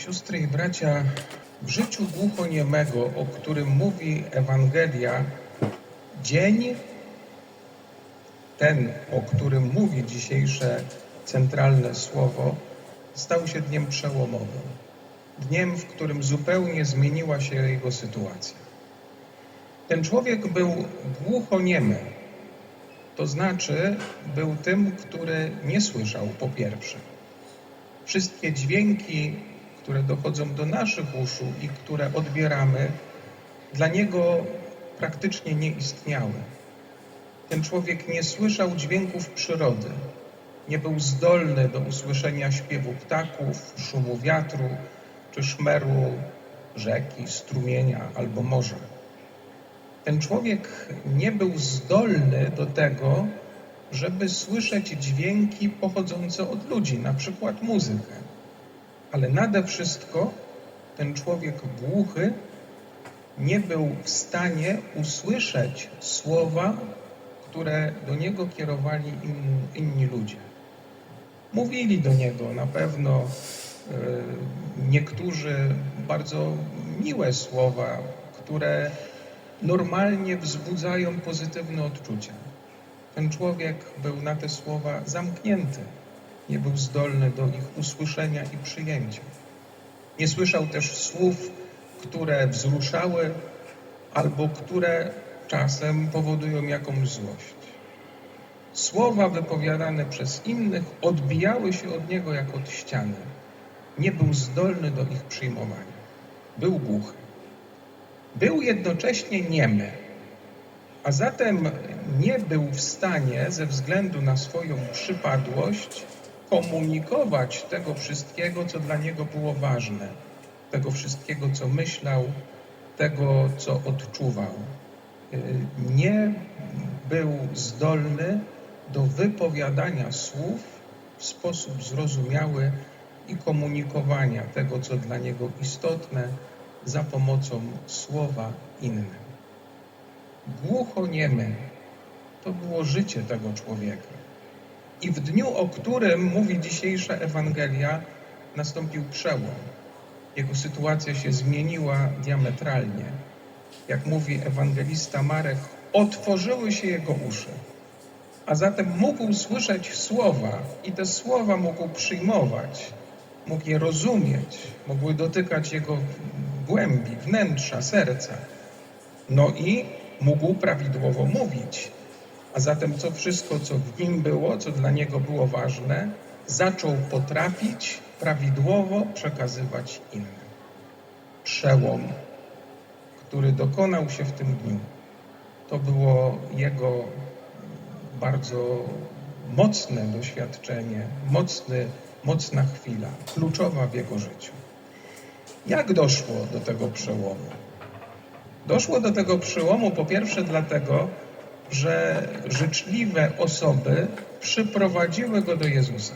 Siostry i bracia, w życiu głuchoniemego, o którym mówi Ewangelia, dzień ten, o którym mówi dzisiejsze centralne słowo, stał się dniem przełomowym. Dniem, w którym zupełnie zmieniła się jego sytuacja. Ten człowiek był głuchoniemy, to znaczy był tym, który nie słyszał po pierwsze. Wszystkie dźwięki, które dochodzą do naszych uszu i które odbieramy, dla niego praktycznie nie istniały. Ten człowiek nie słyszał dźwięków przyrody, nie był zdolny do usłyszenia śpiewu ptaków, szumu wiatru czy szmeru rzeki, strumienia albo morza. Ten człowiek nie był zdolny do tego, żeby słyszeć dźwięki pochodzące od ludzi, na przykład muzykę. Ale nade wszystko ten człowiek głuchy nie był w stanie usłyszeć słowa, które do niego kierowali in, inni ludzie. Mówili do niego na pewno e, niektórzy bardzo miłe słowa, które normalnie wzbudzają pozytywne odczucia. Ten człowiek był na te słowa zamknięty, nie był zdolny do ich usłyszenia i przyjęcia. Nie słyszał też słów, które wzruszały albo które czasem powodują jakąś złość. Słowa wypowiadane przez innych odbijały się od niego jak od ściany. Nie był zdolny do ich przyjmowania. Był głuchy. Był jednocześnie niemy, a zatem nie był w stanie ze względu na swoją przypadłość komunikować tego wszystkiego, co dla niego było ważne, tego wszystkiego, co myślał, tego, co odczuwał. Y, Nie był zdolny do wypowiadania słów w sposób zrozumiały i komunikowania tego, co dla niego istotne, za pomocą słowa innym. Głuchoniemy to było życie tego człowieka. I w dniu, o którym mówi dzisiejsza Ewangelia, nastąpił przełom. Jego sytuacja się zmieniła diametralnie. Jak mówi ewangelista Marek, otworzyły się jego uszy, a zatem mógł słyszeć słowa i te słowa mógł przyjmować, mógł je rozumieć, mogły dotykać jego głębi, wnętrza, serca. No i mógł prawidłowo mówić. A zatem co wszystko, co w nim było, co dla niego było ważne, zaczął potrafić prawidłowo przekazywać innym. Przełom, który dokonał się w tym dniu, to było jego bardzo mocne doświadczenie, mocny, mocna chwila, kluczowa w jego życiu. Jak doszło do tego przełomu? Doszło do tego przełomu po pierwsze dlatego, że życzliwe osoby przyprowadziły go do Jezusa.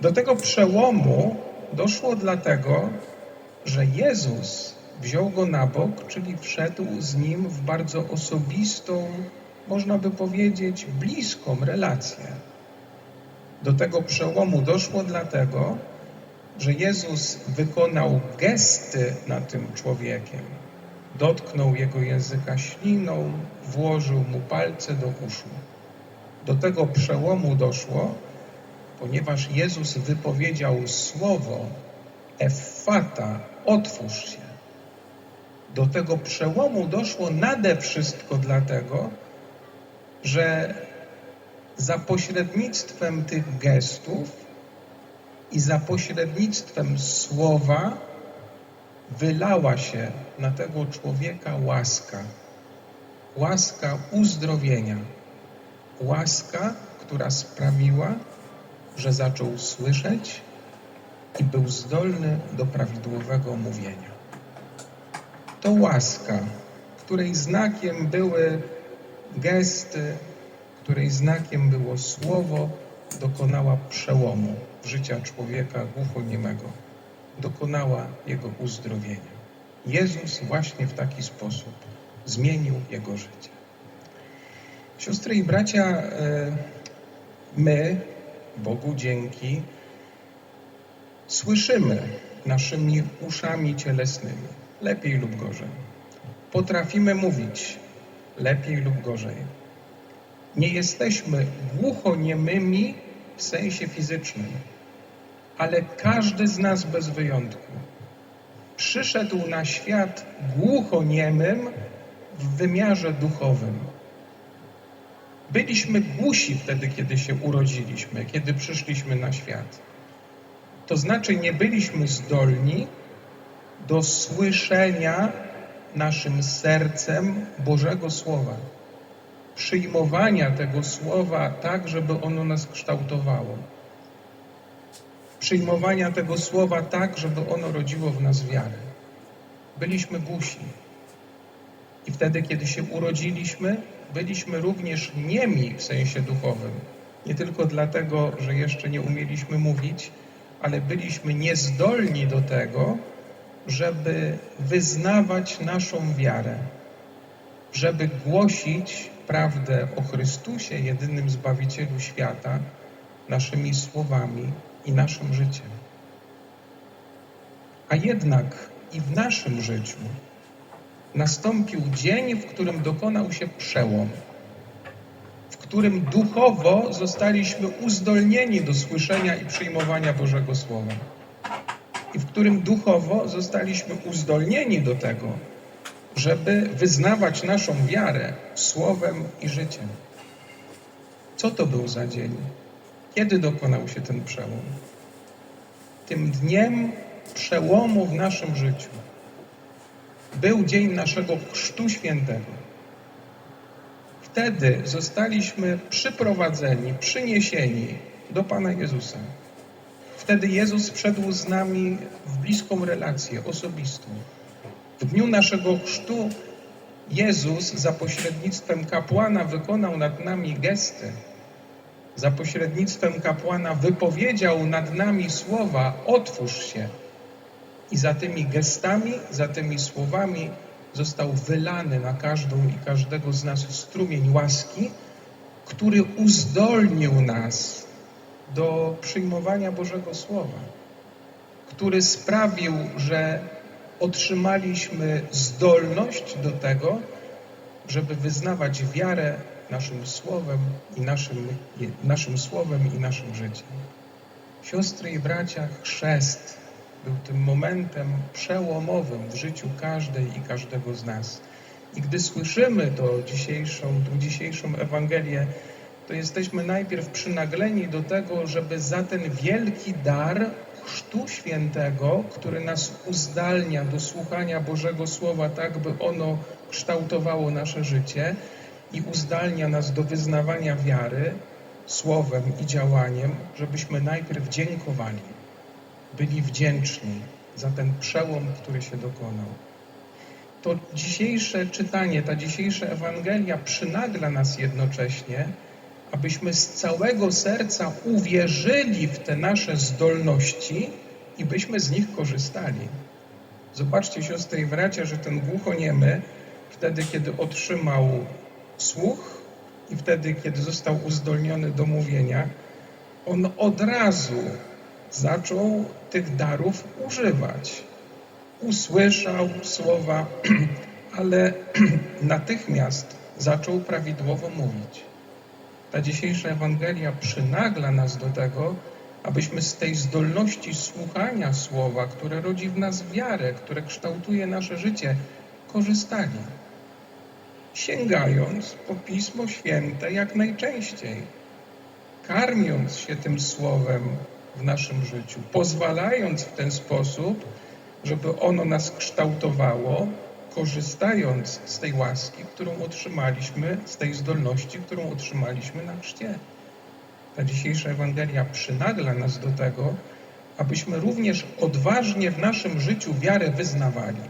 Do tego przełomu doszło dlatego, że Jezus wziął go na bok, czyli wszedł z nim w bardzo osobistą, można by powiedzieć, bliską relację. Do tego przełomu doszło dlatego, że Jezus wykonał gesty nad tym człowiekiem. Dotknął jego języka śliną, włożył mu palce do uszu. Do tego przełomu doszło, ponieważ Jezus wypowiedział słowo Effata, otwórz się. Do tego przełomu doszło nade wszystko dlatego, że za pośrednictwem tych gestów i za pośrednictwem słowa wylała się na tego człowieka łaska. Łaska uzdrowienia. Łaska, która sprawiła, że zaczął słyszeć i był zdolny do prawidłowego mówienia. To łaska, której znakiem były gesty, której znakiem było słowo, dokonała przełomu życia człowieka głuchoniemego. Dokonała jego uzdrowienia. Jezus właśnie w taki sposób zmienił jego życie. Siostry i bracia, e, my, Bogu dzięki, Słyszymy naszymi uszami cielesnymi, lepiej lub gorzej. Potrafimy mówić lepiej lub gorzej. Nie jesteśmy głuchoniemymi w sensie fizycznym, ale każdy z nas bez wyjątku przyszedł na świat głuchoniemym w wymiarze duchowym. Byliśmy głusi wtedy, kiedy się urodziliśmy, kiedy przyszliśmy na świat. To znaczy, nie byliśmy zdolni do słyszenia naszym sercem Bożego Słowa, przyjmowania tego Słowa tak, żeby ono nas kształtowało, przyjmowania tego Słowa tak, żeby ono rodziło w nas wiarę. Byliśmy głusi. I wtedy, kiedy się urodziliśmy, byliśmy również niemi w sensie duchowym. Nie tylko dlatego, że jeszcze nie umieliśmy mówić, ale byliśmy niezdolni do tego, żeby wyznawać naszą wiarę, żeby głosić prawdę o Chrystusie, jedynym Zbawicielu świata, naszymi słowami i naszym życiem. A jednak i w naszym życiu nastąpił dzień, w którym dokonał się przełom, w którym duchowo zostaliśmy uzdolnieni do słyszenia i przyjmowania Bożego Słowa i w którym duchowo zostaliśmy uzdolnieni do tego, żeby wyznawać naszą wiarę słowem i życiem. Co to był za dzień? Kiedy dokonał się ten przełom? Tym dniem przełomu w naszym życiu był dzień naszego Chrztu Świętego. Wtedy zostaliśmy przyprowadzeni, przyniesieni do Pana Jezusa. Wtedy Jezus wszedł z nami w bliską relację osobistą. W dniu naszego chrztu Jezus za pośrednictwem kapłana wykonał nad nami gesty. Za pośrednictwem kapłana wypowiedział nad nami słowa: Otwórz się. I za tymi gestami, za tymi słowami został wylany na każdą i każdego z nas strumień łaski, który uzdolnił nas do przyjmowania Bożego Słowa, który sprawił, że otrzymaliśmy zdolność do tego, żeby wyznawać wiarę naszym słowem i naszym, naszym słowem i naszym życiem. Siostry i bracia, chrzest był tym momentem przełomowym w życiu każdej i każdego z nas. I gdy słyszymy to dzisiejszą, tą dzisiejszą Ewangelię, to jesteśmy najpierw przynagleni do tego, żeby za ten wielki dar Chrztu Świętego, który nas uzdalnia do słuchania Bożego Słowa, tak by ono kształtowało nasze życie i uzdalnia nas do wyznawania wiary słowem i działaniem, żebyśmy najpierw dziękowali, byli wdzięczni za ten przełom, który się dokonał. To dzisiejsze czytanie, ta dzisiejsza Ewangelia przynagla nas jednocześnie, abyśmy z całego serca uwierzyli w te nasze zdolności i byśmy z nich korzystali. Zobaczcie, siostry i bracia, że ten głuchoniemy, wtedy, kiedy otrzymał słuch i wtedy, kiedy został uzdolniony do mówienia, on od razu zaczął tych darów używać. Usłyszał słowa, ale natychmiast zaczął prawidłowo mówić. Ta dzisiejsza Ewangelia przynagla nas do tego, abyśmy z tej zdolności słuchania słowa, które rodzi w nas wiarę, które kształtuje nasze życie, korzystali. Sięgając po Pismo Święte jak najczęściej, karmiąc się tym słowem w naszym życiu, pozwalając w ten sposób, żeby ono nas kształtowało, korzystając z tej łaski, którą otrzymaliśmy, z tej zdolności, którą otrzymaliśmy na chrzcie. Ta dzisiejsza Ewangelia przynagla nas do tego, abyśmy również odważnie w naszym życiu wiarę wyznawali.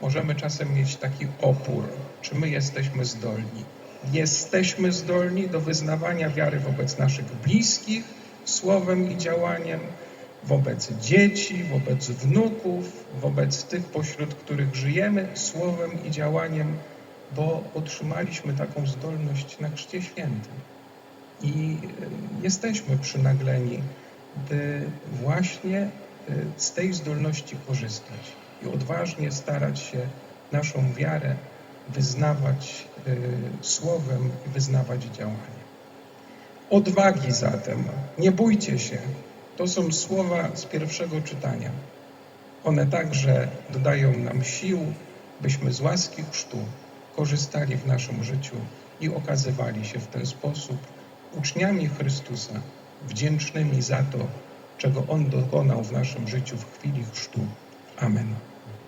Możemy czasem mieć taki opór, czy my jesteśmy zdolni. Jesteśmy zdolni do wyznawania wiary wobec naszych bliskich, słowem i działaniem, wobec dzieci, wobec wnuków, wobec tych, pośród których żyjemy, słowem i działaniem, bo otrzymaliśmy taką zdolność na Chrzcie Świętym. I e, jesteśmy przynagleni by właśnie y, z tej zdolności korzystać i odważnie starać się naszą wiarę wyznawać y, słowem i wyznawać działaniem. Odwagi zatem, nie bójcie się. To są słowa z pierwszego czytania. One także dodają nam sił, byśmy z łaski chrztu korzystali w naszym życiu i okazywali się w ten sposób uczniami Chrystusa, wdzięcznymi za to, czego On dokonał w naszym życiu w chwili chrztu. Amen.